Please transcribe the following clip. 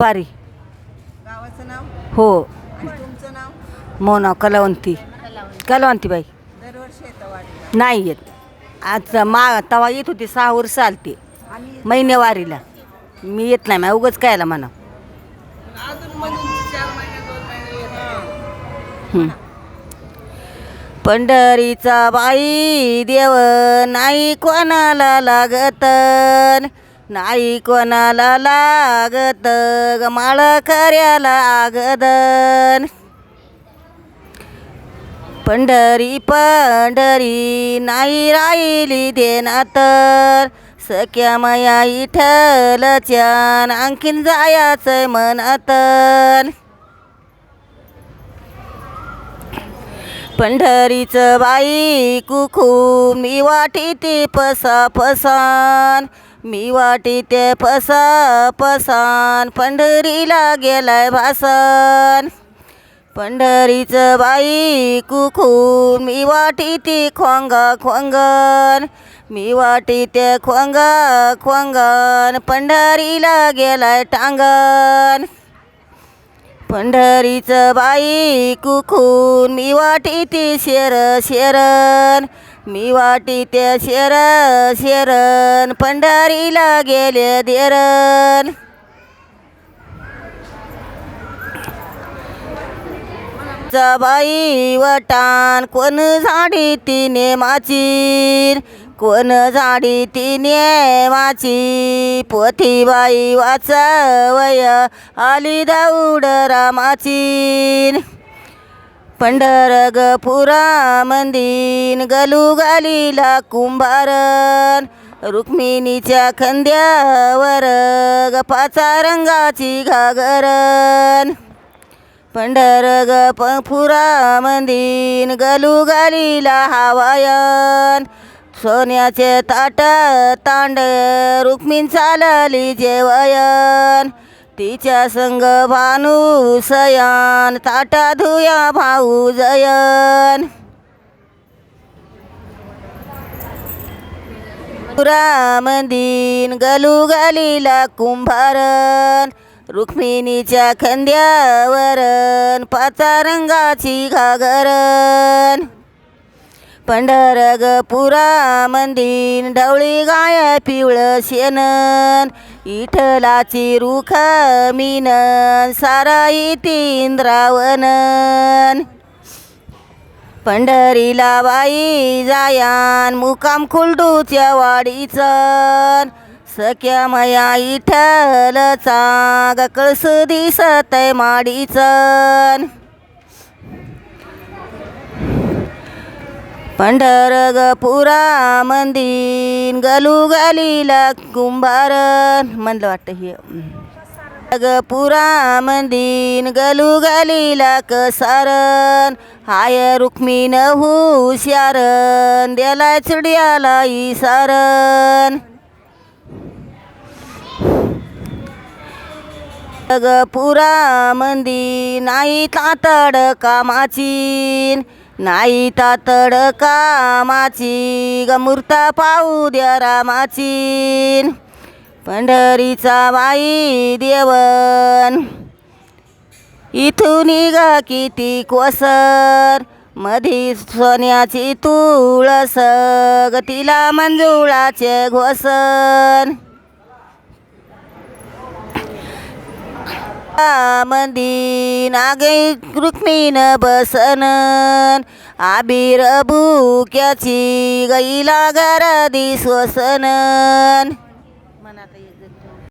वारी. गावाचं नाव? हो. आणि तुमचं नाव? मोना कलावंती. कलावंती. बाई. दरवर्षी येतं नाही येत. आता मा तवा येत होती सहा वर्ष आलते आम्ही महिनेवारीला मी येत नाही मा उगच कायला म्हणा हं. पंढरीचा बाई देव नाही कोणाला लागत. नाही कोणाला लागत ग माळ खऱ्याला आगदन. पंढरी पंढरी नाही राहिली देना तर सख्या माया छान आणखीन जायाचं मनातन पंढरीचं बाई कुखू मी वाटी ती पसा पसान मी वाटी ते पसा पसान पंढरीला गेलाय भासन. पंढरीचं बाई कुखून मी वाटी ती खोंगा खोंगन मी वाटी ते खोंगा खोंगन पंढरीला गेलाय टांगन पंढरीचं बाई कुखून मी वाटी ती शेर शेरन मी वाटी ते शेर शेरन पंढरीला गेले देरन. बाई वटान कोण झाडी तिने माचीर कोण झाडी तिने माची पोथीबाई वाचवय आली दौड रामाची. पंढर ग मंदीन गलू गालीला कुंभारन. रुक्मिणीच्या खंद्यावर ग पाचा रंगाची घागरन. पंढर ग पुरा मंदीन गलू गालीला हवायन. सोन्याचे ताट तांड रुक्मिण चालली जेवयन. तिच्या संग भानू सयान ताटा धुया भाऊ जयन. पुरा दिन गलू गालीला कुंभारन. रुक्मिणीच्या खंद्यावरन पाचा रंगाची घागरन. पंढर ग पुरा मंदीन ढवळी गाय पिवळं शेनन इठलाची रुख मीनन साराई इंद्रावनन पंढरीला बाई जायान मुकाम खुलडूच्या वाडीचन सख्या मया इठलचा ग कळस दिसत माडीचन पंढर ग पुरा मंदीन गलू गालीला कुंभारन म्हणलं वाटतं हे. ग पुरा मंदीन गलू गालीला कसारन हाय रुक्मिण हुशारन द्याला चिडियाला इसारन ग पुरा मंदिर नाही तातड कामाची नाही तातड कामाची ग मूर्ता पाहू द्या रामाची. पंढरीचा बाई देवन इथून निघा किती कोसर. मधी सोन्याची तुळस गतीला तिला मंजुळाचे घोसन मंदी नागै रुक्मीन बसनन आबीर बुक्याची गैला गरदी स्वसनन